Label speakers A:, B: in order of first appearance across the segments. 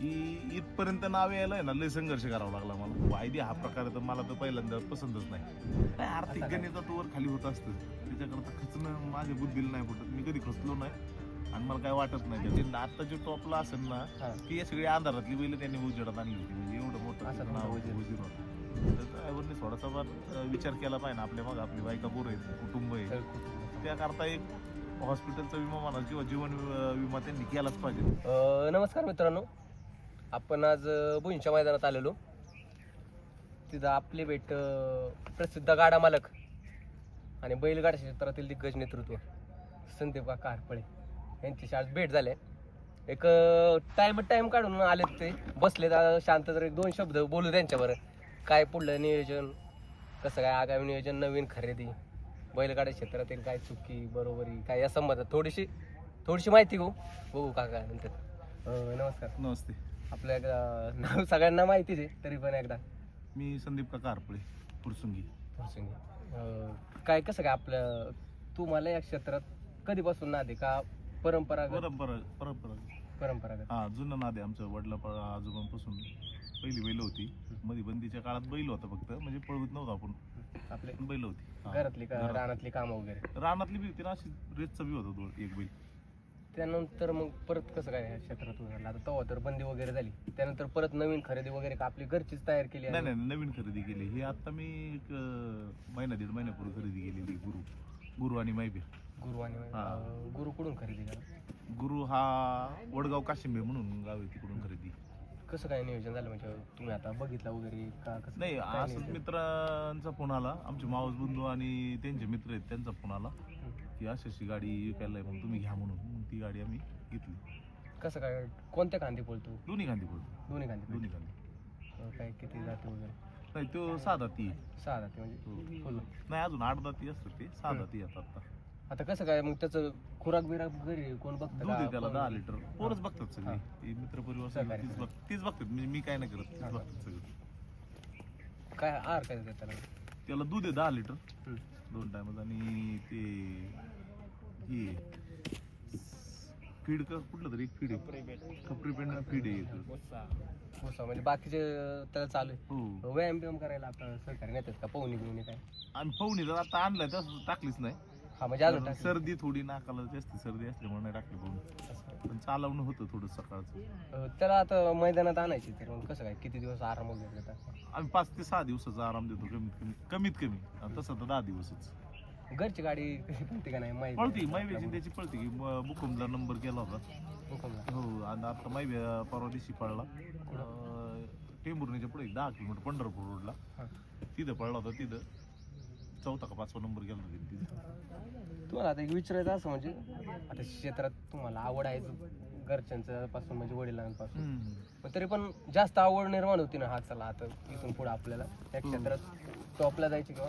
A: की इथपर्यंत नाव यायला आहे ना लय संघर्ष करावा लागला मला. वायदी हा प्रकार आहे तर मला तर पहिल्यांदा पसंतच नाही. काय आर्थिक गणितात वर खाली होत असतं. त्याच्याकरता खचणं माझ्या बुद्धीला नाही पडत मी कधी खचलो नाही. आणि मला काय वाटत नाही. त्याचे आत्ताचे टॉपला असेल ना. की या सगळी अंधारातली बैल त्यांनी उजेडात आणली होती. म्हणजे एवढं मोठं नाव होतं. तर ड्रायव्हरने थोडासा विचार केला पाहिजे ना आपल्या मग. आपली बायका पोरं आहेत कुटुंब आहे त्याकरता एक हॉस्पिटलचा विमा म्हणा किंवा जीवन विमा त्यांनी केलाच पाहिजे.
B: नमस्कार मित्रांनो. आपण आज भुईंच्या मैदानात आलेलो. तिथं आपले भेट प्रसिद्ध गाडा मालक आणि बैलगाडा क्षेत्रातील दिग्गज नेतृत्व संदीप कारपळे यांच्याशी यांची आज भेट झाले. एक टाइम टाइम काढून आलेत ते. बसले शांत तर एक दोन शब्द बोलू त्यांच्यावर. काय पुढलं नियोजन? कसं काय आगामी नियोजन? नवीन खरेदी? बैलगाडा क्षेत्रातील काय चुकी बरोबरी काय या संबंधात थोडीशी थोडीशी माहिती घेऊ. बघू काका नंतर. नमस्कार.
A: नमस्ते.
B: आपलं एकदा नाव सगळ्यांना माहितीच आहे तरी पण एकदा.
A: मी संदीप काका हरपळे पुरसुंगी.
B: प्रसंगी. अं, काय कसं काय आपलं तू मला या क्षेत्रात कधीपासून नादे का परंपरागत?
A: परंपरा परंपरा
B: परंपरागत.
A: हा जुनं नाद आहे आमचं वडला आजोबांपासून पहिली बैल होती. मध्ये बंदीच्या काळात बैल होता फक्त म्हणजे पळवत नव्हतं आपण.
B: आपले
A: पण बैल होती. हा.
B: घरातली का
A: घरात.
B: रानातली कामं वगैरे?
A: रानातली बी होती ना अशी रेतचा बी होता एक बैल.
B: त्यानंतर मग परत कसं काय या क्षेत्रात झालं आता तेव्हा तर बंदी वगैरे झाली. त्यानंतर परत नवीन खरेदी वगैरे का आपली घरचीच तयार केली
A: नाही
B: आहे?
A: नाही नवीन खरेदी केली. ही आता मी एक अं, महिना दीड महिन्यापूर्वी खरेदी केलेली गुरु. गुरु आणि मैबीर
B: गुरु आणि
A: हा.
B: अं, गुरु कुठून खरेदी करा
A: गुरु हा वडगाव काशिंबे म्हणून गाव आहे तिकडून खरेदी.
B: कसं काय नियोजन झालं? म्हणजे तुम्ही आता बघितला वगैरे का कसं
A: नाही
B: काय
A: असंच
B: नियोजन?
A: मित्रांचा फोन आला. आमचे मावस बंधू आणि त्यांचे मित्र आहेत त्यांचा फोन आला. की अशी अशी गाडी विकायला आहे मग तुम्ही घ्या म्हणून. मग ती गाडी आम्ही घेतली.
B: कसं काय कोणत्या कांदी बोलतो
A: दोन्ही गांधी बोलतो
B: दोन्ही कांदी
A: दोन्ही गांधी
B: अं, काय किती जाते वगैरे?
A: नाही तो साधा ती
B: सहा जाते म्हणजे फुल.
A: नाही अजून आठ दाती असतात ते. सहा दाती येतात आता.
B: आता कसं काय मग त्याचं खुराक बिराक घरी कोण बघतं
A: दूध
B: का?
A: आहे त्याला दहा लिटर. पोरच बघतात सगळे.
B: हा.
A: ते मित्र परिवार सगळे
B: सहकारी
A: तीच बघ तीच बघतात. म्हणजे मी काय नाही करत तीच बघतात सगळे.
B: काय आहार काय देतात त्याला?
A: त्याला दूध आहे दहा लिटर.
B: हम्म.
A: दोन टायमात आणि ते हे फीड का कुठलं तरी फीड आहे. खपरी पेंड. फीड आहे.
B: भुसा म्हणजे बाकीचे त्याला चालू आहे.
A: हो.
B: व्यायाम बियाम करायला आपलं सहकारी नेतात का? पोहणी बिवणी काय?
A: आणि फवणी जर आता आणलाय तसं टाकलीच नाही.
B: हा म्हणजे अजून
A: कारण
B: टाकलं.
A: सर्दी थोडी नाकाला जास्त सर्दी असल्यामुळे नाही टाकली
B: असं.
A: पण चालवणं होतं थोडं सकाळचं.
B: अं, त्याला आता मैदानात आणायची तर मग कसं काय? किती दिवस आराम वगैरे देतात?
A: आम्ही पाच ते सहा दिवसाचा आराम देतो कमीत कमी कमीत कमी. आणि तसं तर दहा दिवसच.
B: घरची गाडी पळते का नाही?
A: पळती मायवेची त्याची पळते की म- मुकुंदला नंबर केला होता. हो आणि आता मायवे परवा दिवशी पळला. अं, टेंभुर्णीच्या पुढे एक दहा किलोमीटर पंढरपूर रोडला. तिथं पळला होता तिथं. चौथा का पाचवा नंबर गेला होता तिथं.
B: तुम्हाला आता एक विचारायचं असं म्हणजे आता क्षेत्रात तुम्हाला आवड आहे घरच्यांचं पासून म्हणजे वडिलांपासून. पण तरी पण जास्त आवड निर्माण होती ना हा चला आता इथून पुढे आपल्याला. त्या क्षेत्रात टॉपला जायची किंवा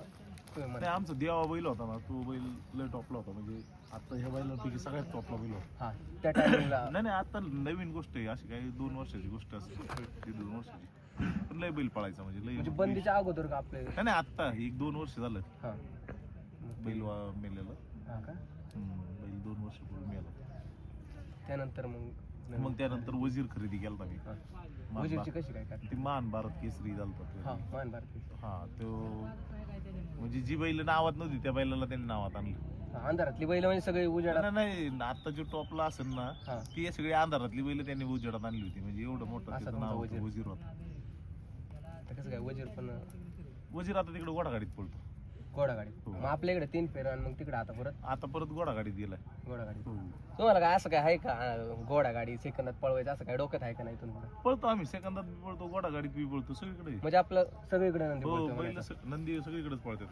B: तुम्ही म्हणा
A: नाही आमचा देवा बैल होता ना तो बैल लय टॉपला होता. म्हणजे आता ह्या बैलापैकी सगळ्यात टॉपला बैल होता.
B: हा त्या टायमिंगला
A: नाही नाही आता नवीन गोष्ट आहे. अशी काही दोन वर्षाची गोष्ट असते. ती दोन वर्षाची. पण लय बैल पळायचा म्हणजे लय
B: म्हणजे बंदीच्या अगोदर का आपले?
A: नाही आता एक दोन वर्ष झालं.
B: हा.
A: बैल वा- मेलेलं.
B: हा का?
A: हम्म, बैल दोन वर्ष पूर्वी मेला.
B: त्यानंतर मग
A: मग त्यानंतर वजीर खरेदी केला मी.
B: हा.
A: मान
B: वजीरची
A: भा-
B: कशी काय काय
A: ती मान भारत केसरी झालता
B: हा. मान भारती
A: हा तो म्हणजे जी बैल नावात नव्हती त्या बैलाला त्यांनी नावात आणलं.
B: हा, अंधारातली बैल म्हणजे सगळे उजेडात
A: नाही नाही आता जो टॉपला असेल ना
B: हा.
A: ती सगळी अंधारातली बैल त्यांनी उजेडात आणली होती. म्हणजे एवढं मोठं
B: असा
A: त्याचं
B: तुमचा
A: नाव
B: वजीर.
A: वजीर होता.
B: तर कसं काय वजीर पण
A: वजीर आता तिकडे घोडागाडीत पळतो.
B: घोडागाडी
A: हो.
B: मग आपल्या इकडे तीन फेर आणि मग तिकडे आता परत?
A: आता परत घोडागाडीत गेलाय.
B: घोडागाडी
A: हो.
B: तुम्हाला काय असं काय आहे का? अं, घोडागाडी सेकंदात पळवायचं असं काय डोक्यात आहे का नाही पुढे
A: पळतो आम्ही. सेकंदात बी पळतो घोडागाडीत बी पळतो सगळीकडे.
B: म्हणजे आपलं सगळीकडे नंदी
A: हो
B: बोलतोय
A: बैल
B: म्हणायचं.
A: स- नंदी सगळीकडेच पळतात.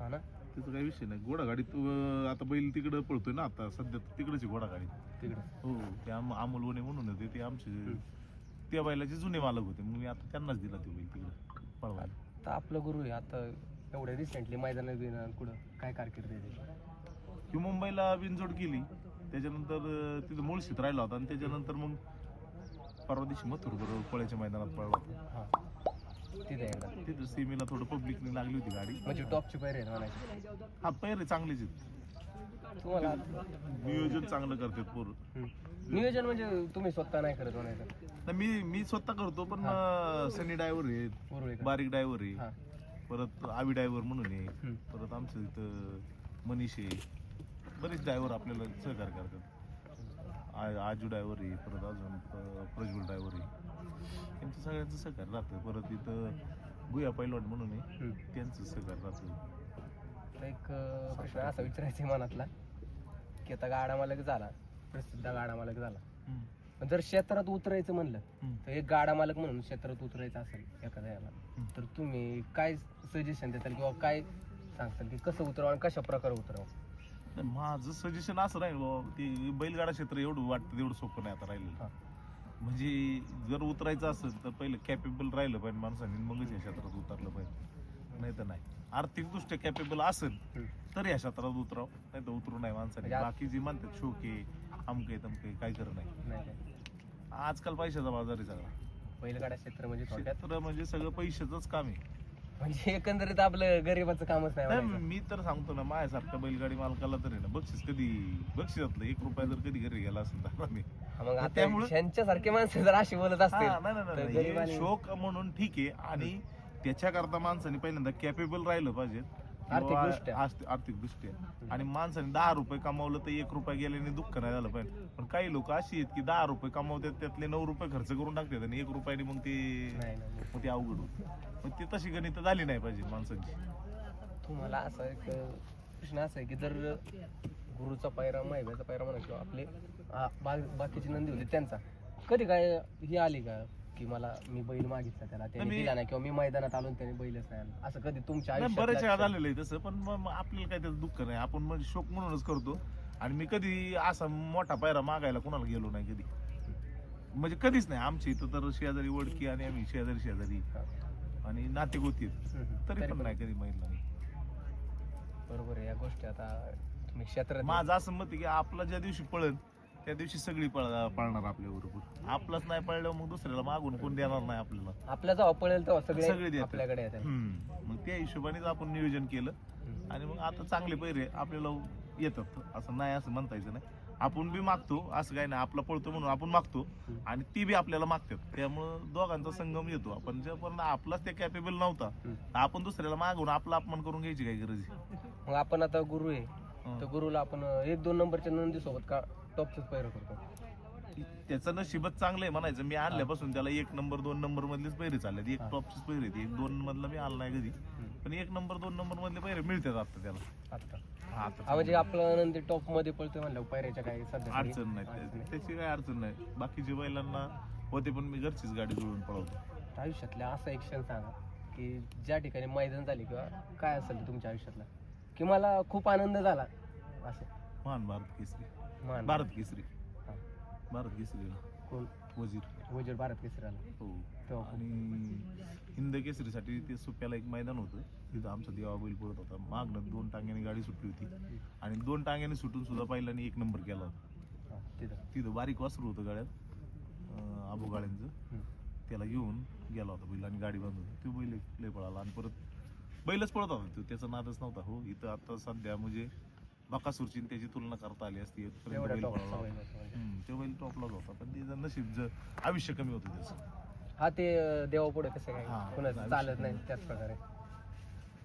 B: हा ना?
A: त्याचा काही विषय नाही. घोडागाडीत अं, आता बैल तिकडे पळतोय ना आता सध्या तिकडेच आहे घोडागाडी.
B: तिकडे.
A: हो ते आम अमोल वने म्हणून होते ते आमचे त्या बैलाचे जुने मालक होते. मग मी आता त्यांनाच दिला ते बैल तिकडे. पळवायला
B: तर आपलं गुरु आहे. आता एवढ्या रिसेंटली मैदानात बिनात कुठं? काय कारकीर्द आहे त्याची?
A: ही मुंबईला बिनजोड केली. त्याच्यानंतर अं, तिथं मुळशीत राहिला होता. आणि त्याच्यानंतर मग परवा दिवशी मथुर बरोबर पळ्याच्या मैदानात पळला होता.
B: हा. तिथे एकदा.
A: तिथं सेमीला थोडं पब्लिकने लागली होती गाडी.
B: म्हणजे टॉपची पैरे आहेत म्हणायचे.
A: हा पैरे चांगलेच आहेत.
B: तुम्हाला
A: नियोजन चांगलं करतात पोरं.
B: हम्म. नियोजन म्हणजे तुम्ही स्वतः नाही करत म्हणायचं.
A: नाही, मी मी स्वतः करतो पण अं, सनी आहेत
B: उरुळे का?
A: बारीक ड्रायव्हर आहे. परत आवी ड्रायव्हर म्हणून आहे.
B: हम्म.
A: परत आमचं इथं मनीष आहे. बरेच ड्रायव्हर आपल्याला सहकार्य करतात. आ- आजू ड्रायव्हर आहे परत अजून प्रज्वल ड्रायव्हर आहे. त्यांचं सगळ्यांचं सहकार्य राहतं. परत इथं गुया पैलवान म्हणून आहे.
B: हम्म.
A: त्यांचं सहकार्य राहतं.
B: एक प्रश्न असा विचारायचा आहे मनातला की आता गाडा मालक झाला प्रसिद्ध गाडा मालक झाला पण जर क्षेत्रात उतरायचं म्हणलं. तर एक गाडा मालक म्हणून क्षेत्रात उतरायचं असेल एखाद्या याला. तर तुम्ही काय सजेशन देताल किंवा काय सांगताल की कसं उतरावं आणि कशा प्रकारे उतरावं
A: नाही, माझं सजेशन असं राहील बाबा ते बैलगाडा क्षेत्र एवढं वाटतं तेवढं सोपं नाही आता राहिलेलं. म्हणजे जर उतरायचं असेल तर पहिलं कॅपेबल राहिलं पाहिजे माणसाने मगच या क्षेत्रात उतरलं पाहिजे नाही तर नाही आर्थिकदृष्ट्या कॅपेबल असेल. तर या क्षेत्रात उतराव. नाही तर उतरू नाही माणसाने.
B: म्हणजे
A: बाकी जी म्हणतात शोके अमके तमके काय करत नाही. आजकाल पैशाचा बाजार आहे सगळा.
B: बैलगाडा क्षेत्र म्हणजे थोडक्यात?
A: क्षेत्र म्हणजे सगळं पैशाचंच काम आहे.
B: म्हणजे एकंदरीत आपलं गरीबाचं कामच नाही
A: नाही,
B: म्हणायचं.
A: मी तर सांगतो ना माझ्यासारख्या बैलगाडी मालकाला तरी ना बक्षीस कधी बक्षिसातलं एक रुपया जर कधी घरी गेला असेल तर आम्ही.
B: मग आता
A: त्यामुळं-
B: ह्यांच्यासारखे माणसं जर अशी बोलत
A: हा,
B: असतील
A: नाही, नाही,
B: तर
A: नाही, नाही.
B: गरिबांनी-
A: शोक म्हणून ठीक आहे आणि त्याच्याकरता माणसाने पहिल्यांदा कॅपेबल राहिलं पाहिजे.
B: आर्थिकदृष्ट्या.
A: आर्थिक दृष्ट्या. आणि माणसाने दहा रुपये कमावलं तर एक रुपया गेल्याने दुःख नाही झालं पाहिजे. पण काही लोक अशी आहेत की दहा रुपये कमावतात त्यातले नऊ रुपये खर्च करून टाकतात आणि एक रुपयाने मग ते
B: नाही नाही
A: मग ते अवघड होत. मग ते तशी गणित झाली नाही पाहिजे माणसांची.
B: तुम्हाला असं एक प्रश्न असा आहे की जर गुरुचा पायरा माहितीचा पायरा म्हणा किंवा आपले आ, बा- बाकीचे नंदी होते त्यांचा कधी काय ही आली का? की मला मी बैल मागितला त्याला त्याने दिला नाही किंवा मी मैदानात आलो आणि त्याने बैलच नाही आणला. असं कधी तुमच्या
A: नाही, बरेच वेळा झालेलं आहे तसं पण मग मग आपल्याला काही त्याचं दुःख नाही. आपण म्हणजे शोक म्हणूनच करतो. आणि मी कधी असा मोठा पायरा मागायला कोणाला गेलो नाही कधी. म्हणजे कधीच नाही. आमच्या इथं तर शेजारी वडकी आणि आम्ही शेजारी शेजारी. आणि नाते गोती तरी पण नाही कधी महिला
B: बरोबर आहे. या गोष्टी आता तुम्ही क्षेत्रात
A: माझं असं मत आहे की आपला ज्या दिवशी पळन त्या दिवशी सगळी पळ- पळणार आपल्या बरोबर. आपलंच नाही पळलं मग दुसऱ्याला मागून कोण देणार नाही आपल्याला.
B: आपल्या जेव्हा पळेल तेव्हा
A: सगळे
B: सगळे
A: देतात.
B: आपल्याकडे येतात.
A: हम्म. मग त्या हिशोबानेच आपण नियोजन केलं. आणि मग आता चांगले पैरे आपल्याला येतात. असं नाही असं म्हणतायचं नाही. आपण बी मागतो असं काही नाही. आपला पळतो म्हणून आपण मागतो. आणि ती बी आपल्याला मागतात. त्यामुळं दोघांचा संगम येतो. आपण जेपर्यंत आपलाच ते कॅपेबल नव्हता
B: हम्म.
A: तर आपण दुसऱ्याला मागून आपला अपमान करून घ्यायची काय गरज आहे.
B: मग आपण आता गुरु आहे.
A: हं.
B: तर गुरुला आपण एक दोन नंबरच्या नंदी सोबत का टॉपच पैर करतो.
A: त्याचं नशीबच चांगलं आहे म्हणायचं. मी आणल्यापासून त्याला एक नंबर दोन नंबर मधलेच पैरे चालले एक. टॉपचीच पैरे. एक दोन मधला मी आला नाही कधी. पण एक नंबर दोन नंबर मधले पैरे मिळतात आता त्याला.
B: आता.
A: हा, आता
B: हा म्हणजे आपला नंदी टॉपमध्ये पळतोय म्हणलं पैऱ्याच्या काही सध्या तरी
A: अडचण नाही. त्या- त्याची काही अडचण नाही. बाकीच्या बैलांना होते पण मी घरचीच गाडी जुळून पळवतो.
B: आयुष्यातला असा एक क्षण सांगा की ज्या ठिकाणी मैदान झाले किंवा काय असेल तुमच्या आयुष्यातला? की मला खूप आनंद झाला? असं.
A: महान भारत केसरी.
B: मान.
A: भारत केसरी.
B: हा.
A: भारत केसरी
B: कोण?
A: वजीर.
B: वजीर भारत केसरी आला
A: हो आणि हिंद केसरीसाठी ते सुप्याला एक मैदान होतं. तिथं आमचा देवा बैल पळत होता. मागणं दोन टांग्याने गाडी सुटली होती. आणि दोन टांग्याने सुटून सुद्धा पहिल्याने एक नंबर केला होता.
B: हा, तिथं.
A: तिथं बारीक वासरू होतं गाड्यात. अं, आबू गाड्यांचं
B: हम्म.
A: त्याला घेऊन गेला होता बैल आणि गाडी बांधून. तो बैल लय पळाला. आणि परत बैलच पळत होता. तो त्याचा नादच नव्हता. हो इथं आता सध्या म्हणजे बकासूरची त्याची तुलना करता आली असती बैल पळाला.
B: होता म्हणजे.
A: हम्म, तो बैल टॉपलाच होता पण त्याचं नशीब आयुष्य कमी होतं त्याचं
B: हा ते देवा पुढे कसं काय कुणाचं चालत नाही त्याच प्रकारे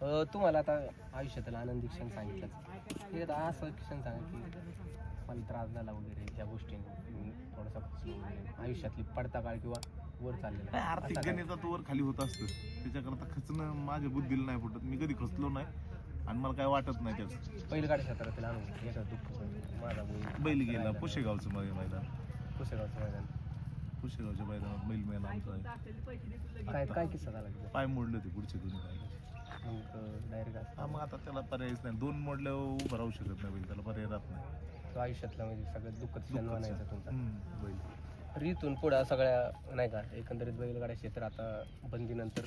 B: अं, तुम्हाला आता आयुष्यातला आनंदी क्षण सांगितलं की आता असं क्षण सांगा की मला त्रास झाला वगैरे ज्या गोष्टीने मी थोडासा. आयुष्यातली पडता काळ किंवा वर चाललेला
A: आर्थिक
B: असा काय?
A: गणितात वर खाली होत असतं त्याच्याकरता खचणं माझ्या बुद्धीला नाही फुटत मी कधी खचलो नाही आणि मला काय वाटत नाही त्याचं.
B: बैलगाडी क्षेत्रातील अनुभव याचा दुःख माझा बैल
A: बैल गेला पुशेगावचं मै- मैदान.
B: पुसेगावचं मैदान.
A: पुशेगावच्या मैदानात बैल मेला आमचा. आहे.
B: काय काय किस्सा झाला तिथं?
A: पाय मोडले ते पुढचे दोन्ही पाय.
B: मग डायरेक्ट
A: हा मग आता त्याला पर्यायच नाही. दोन मोडल्यावर उभं राहू शकत नाही बैल. त्याला पर्याय राहत नाही.
B: तो आयुष्यातला म्हणजे सगळ्यात दुःखद क्षण म्हणायचा तुमचा.
A: हम्म, बैल.
B: तर इथून पुढं सगळ्या नाही का एकंदरीत बैलगाड्या क्षेत्र आता बंदीनंतर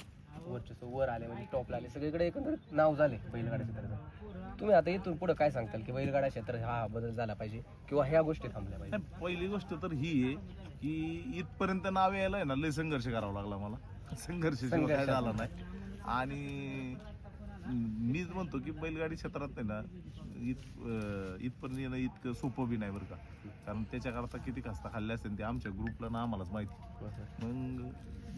B: वरच्या वर आले म्हणजे टॉपला आले सगळीकडे एकंदरीत नाव झाले बैलगाड्या क्षेत्राचं. तुम्ही आता इथून पुढं काय सांगताल की बैलगाडा क्षेत्र हा बदल झाला पाहिजे किंवा ह्या गोष्टी थांबल्या पाहिजे?
A: नाही, पहिली गोष्ट तर ही आहे की इथपर्यंत नाव यायला आहे ना लय संघर्ष करावा लागला मला. संघर्ष शिवाय काय
B: संघर्ष.
A: झाला नाही. आणि मीच म्हणतो की बैलगाडी क्षेत्रात नाही ना इत अं, इथपर्यंत येणं इतकं सोपं बी नाही बरं का. कारण त्याच्याकरता किती खस्ता खाल्ले असते ते आमच्या ग्रुपला ना आम्हालाच माहिती. मग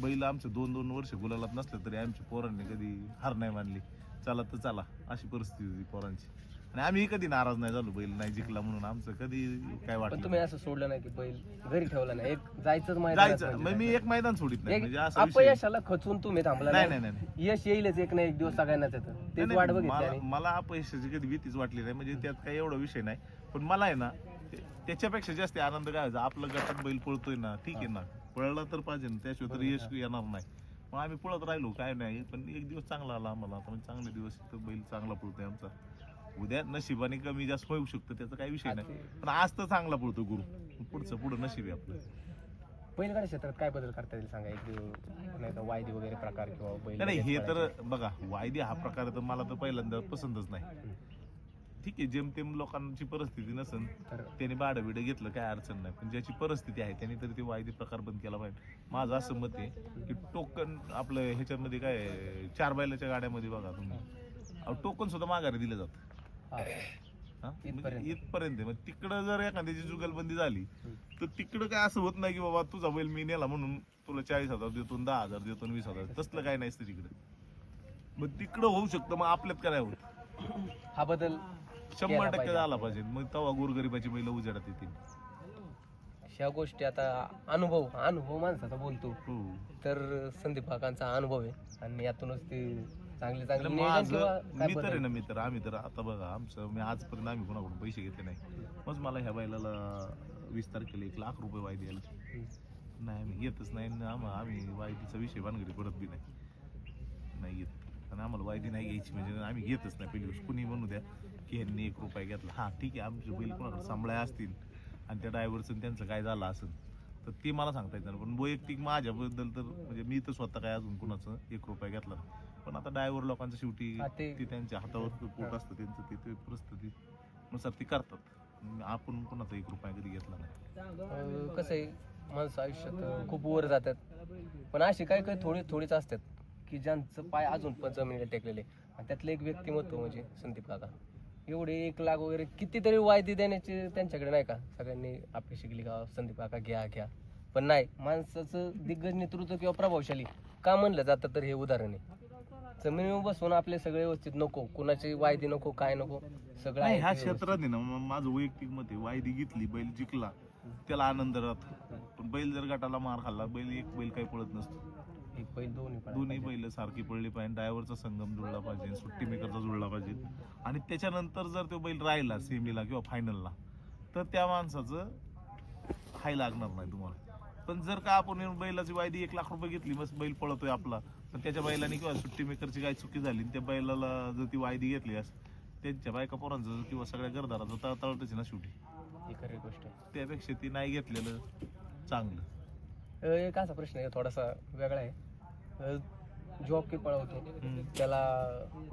A: बैल आमचे दोन दोन वर्ष गुलालात नसले तरी आमच्या पोरांनी कधी हार नाही मानली. चला तर चला अशी परिस्थिती होती पोरांची. आणि आम्ही कधी नाराज नाही झालो बैल नाही जिंकला म्हणून. आमचं कधी काय
B: पण
A: वाटलं
B: तुम्ही असं सोडलं नाही की बैल घरी ठेवला नाही. एक जायचंच मैदानात
A: जायचं.
B: म्हणजे
A: मग मी एक मैदान सोडित नाही.
B: एक
A: म्हणजे असं विषय-
B: अपयशाला खचून तुम्ही थांबला
A: नाही
B: नाही.
A: नाही.
B: यश येईलच एक ना एक दिवस सगळ्यांनाच येतं. तेच
A: नाही,
B: वाट बघितली
A: मला
B: आणि
A: मला अपयशाची कधी भीतीच वाटली नाही. म्हणजे त्यात काही एवढा विषय नाही. पण मला आहे ना ते- त्याच्यापेक्षा जास्त आनंद काय व्हायचा? आपलं गटात बैल पळतोय ना ठीक आहे ना. पळला तर पाहिजे ना त्याशिवाय तर यश येणार नाही. मग आम्ही पळत राहिलो काय नाही पण एक दिवस चांगला आला आम्हाला. आता म्हणजे चांगले दिवस इथं बैल चांगला पळतोय आमचा. उद्या नशिबाने कमी जास्त होऊ शकतं त्याचा काही विषय नाही. पण आज तर चांगला पळतो गुरु. पुढचं पुढं नशीब आहे आपलं.
B: बैलगाडी क्षेत्रात काय बदल करता येईल सांगा? एक नाही तर वायदी वगैरे प्रकार किंवा बैल
A: नाही, हे तर. बघा वायदे हा प्रकार तर मला तर पहिल्यांदा पसंतच नाही. ठीक आहे जेमतेम लोकांची परिस्थिती नसेल
B: तर
A: त्याने भाडं बिडं घेतलं काय अडचण नाही. पण ज्याची परिस्थिती आहे त्याने तरी ते वायदे प्रकार बंद केला पाहिजे. माझं असं मत आहे की टोकन आपलं ह्याच्यामध्ये काय चार बैलाच्या गाड्यामध्ये बघा तुम्ही. टोकन सुद्धा माघारी दिलं जातं?
B: इथपर्यंत.
A: म्हणजे इथपर्यंत. आहे. मग तिकडं जर एखाद्याची जुगलबंदी झाली तर तिकडं काय असं होत नाही की बाबा तुझा बैल मी नेला म्हणून तुला चाळीस हजार देतो दहा हजार देतो वीस हजार. तसलं काय नसतं तिकडं. मग तिकडं होऊ शकतं मग आपल्यात काय होत.
B: हा बदल
A: शंभर
B: केला
A: टक्के
B: पाहिजे.
A: झाला पाहिजे. मग तेव्हा गोरगरिबाची बैल उजेडात येतील.
B: ह्या गोष्टी आता अनुभव अनुभव माणसाचा बोलतो.
A: हो.
B: तर संदीप काकांचा अनुभव आहे. आणि यातूनच ते चांगले चांगले
A: आणि
B: नियोजन किंवा
A: माझं
B: काय
A: मी तर आहे
B: बदल
A: ना मी तर आम्ही तर आता बघा आमचं मी आजपर्यंत आम्ही कोणाकडून पैसे घेतले नाही. मग मला ह्या बैलाला वीस तारखेला एक लाख रुपये आले
B: हम्म.
A: नाही आम्ही येतच नाही. आणि आम्हा आम्ही वायदीचा विषय भानगडी पडत बी नाही. नाही येत. आणि आम्हाला वायदी नाही घ्यायची म्हणजे आम्ही घेतच नाही. पहिली गोष्ट कुणी म्हणू द्या. की ह्यांनी एक रुपया घेतला. हा ठीक आहे आमचे बैल कोणाकडे सांभाळ्या असतील आणि त्या ड्रायव्हरचं त्यांचं काय झालं असेल तर ते मला सांगता येत पण वैयक्तिक माझ्याबद्दल तर म्हणजे मी तर स्वतः काय अजून कुणाचं एक रुपया घेतला. पण आता ड्रायव्हर लोकांचं शेवटी
B: ते-
A: त्यांच्या हातावर पोट असतं त्यांचं ते ते परिस्थितीनुसार ते करतात. आपण कोणाचा एक रुपया कधी घेतला नाही.
B: कसं आहे माणसं आयुष्यात खूप वर जातात. पण असे काही काही थोडी थोडीच असतात की ज्यांचं पाय अजून पण जमिनीला टेकलेले. आणि त्यातलं एक व्यक्तिमत्व म्हणजे संदीप काका. एवढे एक लाख वगैरे कितीतरी वायदी देण्याचे त्यांच्याकडे नाही का? सगळ्यांनी आपली शिकली का? संदीप काका घ्या घ्या. पण नाही माणसाचं दिग्गज नेतृत्व किंवा प्रभावशाली का म्हणलं जातं तर हे उदाहरण आहे. जमिनीवर बसून आपले सगळे व्यवस्थित नको कुणाची वायदी नको काय नको सगळं
A: नाही
B: आहे
A: ह्या
B: ते व्यवस्थित.
A: क्षेत्रात आहे ना म- माझं वैयक्तिक मत आहे वायदी घेतली बैल जिंकला त्याला आनंद राहतो. पण बैल जर गटाला मार खाल्ला बैल एक बैल काही पळत नसतो.
B: एक बैल दोन्ही पण
A: दोन्ही बैल सारखी पडली पाहिजे ड्रायव्हरचा संगम जुळला पाहिजे सुट्टी मेकरचा जुळला पाहिजे. आणि त्याच्यानंतर जर तो बैल राहिला सेमीला किंवा फायनलला तर त्या माणसाचं हाय लागणार नाही तुम्हाला. पण जर का आपण येऊन बैलाची वायदी एक लाख रुपये घेतली मग बैल पळतोय आपला पण त्याच्या बैलाने किंवा सुट्टी मेकरची काही चुकी झाली आणि त्या बैलाला जर ती वायदी घेतली अस त्यांच्या बायका पोरांचं किंवा सगळ्या घरदाराचं तळतळतच ना शेवटी
B: ही खरी गोष्ट आहे.
A: त्यापेक्षा ती नाही घेतलेलं चांगलं.
B: एक असा प्रश्न आहे थोडासा वेगळा आहे. जॉब की पळवतो. त्याला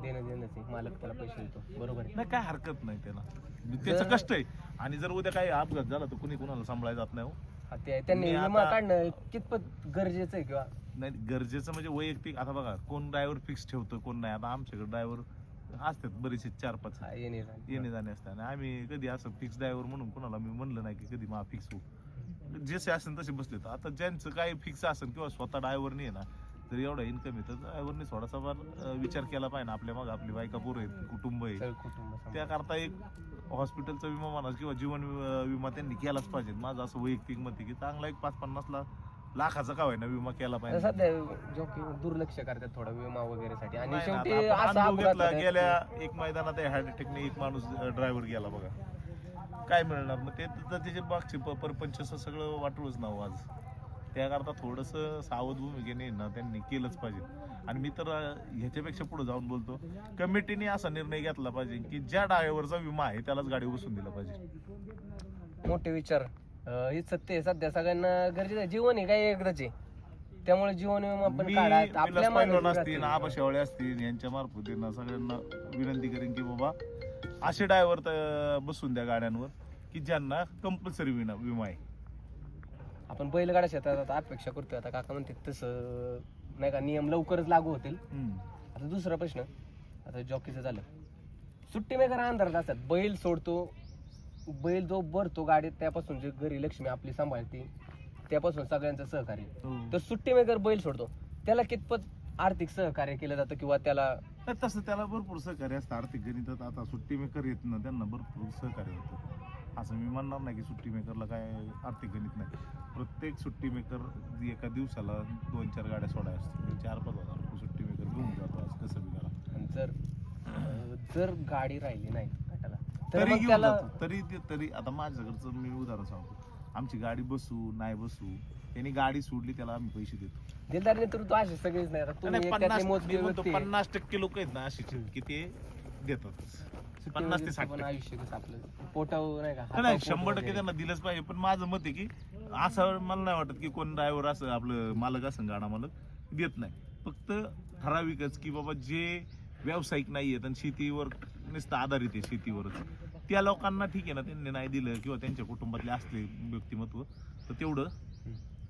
B: देणं देणंच आहे मालक त्याला पैसे देतो बरोबर आहे.
A: नाही काय हरकत नाही त्याला. त्याचं कष्ट आहे. आणि जर उद्या काही अपघात झाला तर कुणी कुणाला सांभाळायला जात नाही हो.
B: हा, ते त्यांनी
A: मी
B: विमा काढणं कितपत गरजेचं आहे किंवा?
A: नाही गरजेचं म्हणजे वैयक्तिक आता बघा कोण ड्रायव्हर फिक्स ठेवतो कोण नाही. आता आमच्याकडे ड्रायव्हर असतात बरेचसे चार पाच
B: हा, येणे जाणे.
A: येणे जाणे असतात. आणि आम्ही कधी असं फिक्स ड्रायव्हर म्हणून कोणाला मी म्हणलं नाही की कधी मा फिक्स होऊ. जसे असेल तसे बसले तर आता ज्यांचं काही फिक्स असेल किंवा स्वतः ड्रायव्हरनी आहे ना जर एवढा इन्कम आहे. तर ड्रायव्हरनी थोडासा फार विचार केला पाहिजे ना. आपल्या मग आपली बायका पोरं आहेत कुटुंब आहे. त्याकरता एक हॉस्पिटलचा विमा म्हणा किंवा जीवन विमा त्यांनी केलाच पाहिजे. माझं असं वैयक्तिक मत आहे की चांगला एक पाच पन्नास ला लाखाचा का होईना विमा केला पाहिजे.
B: सध्या दुर्लक्ष करतात थोडा विमा वगैरे साठी आणि
A: नाही ना,
B: शेवटी
A: आता आपण
B: असा
A: अनुभव
B: अपघात
A: घेतला
B: होतात.
A: गेल्या एक मैदानात हार्ट अटॅकने एक माणूस ड्रायव्हर गेला बघा. काय मिळणार? मग ते तर त्याचे मागचे प- परपंच असं सगळं वाटूच नाव आज. त्याकरता थोडस सावध भूमिकेने ना त्यांनी केलंच पाहिजे. आणि मी तर ह्याच्यापेक्षा पुढे जाऊन बोलतो कमिटीने असा निर्णय घेतला पाहिजे की ज्या ड्रायव्हरचा विमा आहे त्यालाच गाडी बसून दिला पाहिजे.
B: मोठे विचार. अं, हे सत्य आहे. सध्या सगळ्यांना गरजेचं आहे. जीवन आहे काय एकदाच आहे? त्यामुळे जीवन विमा पण
A: मी
B: काढा.
A: विलास
B: आपल्या
A: पैलवान
B: मागे
A: असतील. आबा शेवळे असतील यांच्या मार्फत सगळ्यांना विनंती करेन की बाबा असे ड्रायव्हर बसून द्या गाड्यांवर की ज्यांना कंपल्सरी विमा विमा आहे.
B: आपण बैलगाडा क्षेत्रात आता अपेक्षा करतोय. आता काका म्हणते तसं नाही का नियम लवकरच लागू होतील.
A: हम्म.
B: आता दुसरा प्रश्न आता जॉकीचं झालं. सुट्टी मेकर अंधारात असतात. बैल सोडतो बैल जो भरतो गाडीत त्यापासून जे घरी लक्ष्मी आपली सांभाळते त्यापासून सगळ्यांचं सहकार्य. तर सुट्टी मेकर बैल सोडतो. त्याला कितपत आर्थिक सहकार्य केलं जातं किंवा त्याला
A: नाही, तसं त्याला भरपूर सहकार्य असतं. आर्थिक गणितात आता सुट्टी मेकर येत ना त्यांना भरपूर सहकार्य होतं. असं मी म्हणणार नाही की सुट्टी मेकरला काय आर्थिक गणित नाही. प्रत्येक सुट्टी मेकर एका दिवसाला दोन चार गाड्या सोडाय असतात. चार पाच हजार रुपये सुट्टी मेकर घेऊन जातो असं कसं बी करा.
B: जर जर गाडी राहिली नाही गटाला तर
A: तरी घेऊन
B: त्याला
A: जातो. तरी ते तरी आता माझ्याकडचं मी उदाहरण सांगतो. आमची गाडी बसू नाही बसू त्यांनी गाडी सोडली त्याला आम्ही पैसे देतो
B: दिलदार नेतृत्व असे सगळेच नाही आता तुम्ही
A: पन्नास
B: मोजके
A: मी म्हणतो
B: व्यक्ती आहे.
A: पन्नास टक्के लोक आहेत ना अशीचे की ते देतात पन्नास ते साठ
B: पण
A: टक्के.
B: आयुष्य कसं आपलं पोटावर नाही का
A: नाही,
B: हातावर
A: नाही
B: पोट
A: शंभर टक्के
B: वगैरे.
A: त्यांना दिलंच पाहिजे पण माझं मत आहे की असं मला नाही वाटत की कोण ड्रायव्हर असं आपलं मालक असं गाडा मालक देत नाही फक्त ठराविकच की बाबा जे व्यावसायिक नाही आहेत आणि शेतीवर नुसतं आधारित आहे शेतीवरच त्या लोकांना ठीक आहे ना त्यांनी नाही दिलं किंवा त्यांच्या कुटुंबातले असले व्यक्तिमत्व तर तेवढं.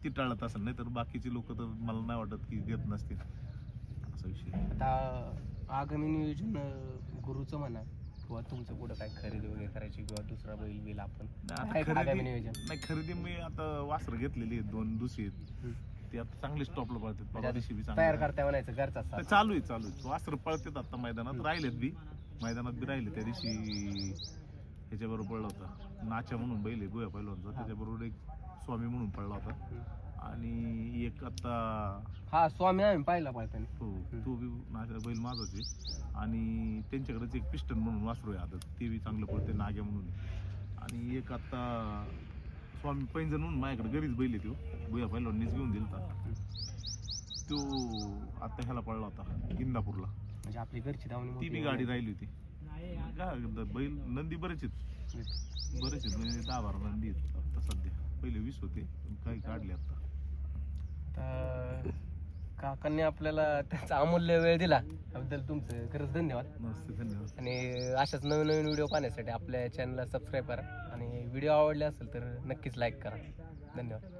A: ती टाळत असेल नाही तर बाकीचे लोक तर मला नाही वाटत की देत नसतील. असा विषय.
B: आता आगामी नियोजन अं, गुरुचं म्हणा किंवा तुमचं पुढं काय खरेदी वगैरे करायची किंवा दुसरा बैल बिल आपण
A: आता
B: काय आगामी
A: खरेदी
B: नियोजन?
A: नाही खरेदी मी आता वासर घेतलेली आहेत दोन दुसरी आहेत.
B: हम्म.
A: ते आता चांगले स्टॉपला पळतात परवा
B: म्हणजे
A: दिवशी बी
B: तयार करता म्हणायचं घरचा
A: ते
B: साथ.
A: चालू आहे चालू आहे. वासर पळतात आता मैदानात राहिलेत बी. मैदानात बी राहिले त्या दिवशी ह्याच्याबरोबर पडला होता. नाच्या म्हणून बैल आहे गोया पहिलवानचा त्याच्याबरोबर एक स्वामी म्हणून पडला होता. आणि एक आता
B: हा स्वामी आम्ही पाहिला पाहिजे
A: हो तो बी नाच्या बैल माझाच आहे आणि त्यांच्याकडेच एक पिस्टन म्हणून वासरू आहे आता ते बी चांगलं पडते नाग्या म्हणून. आणि एक आता स्वामी पैंजण म्हणून माझ्याकडे घरीच बैल आहे तो. गोया पहिलवानीच घेऊन दिलता. तो आता ह्याला पडला होता इंदापूरला.
B: म्हणजे आपली घरची धावणी
A: ती बी. गाडी राहिली होती. बैल नंदी बरेच आहेत. बरेच आहेत म्हणजे दहा बारा नंदी आहेत. पहिले वीस होते काही काढले आता.
B: तर काकांनी आपल्याला त्याचा अमूल्य वेळ दिला त्याबद्दल तुमचं खरंच धन्यवाद.
A: नमस्ते धन्यवाद.
B: आणि अशाच नवीन नवीन व्हिडिओ पाहण्यासाठी आपल्या चॅनलला सबस्क्राईब करा आणि व्हिडिओ आवडले असेल तर नक्कीच लाईक करा. धन्यवाद.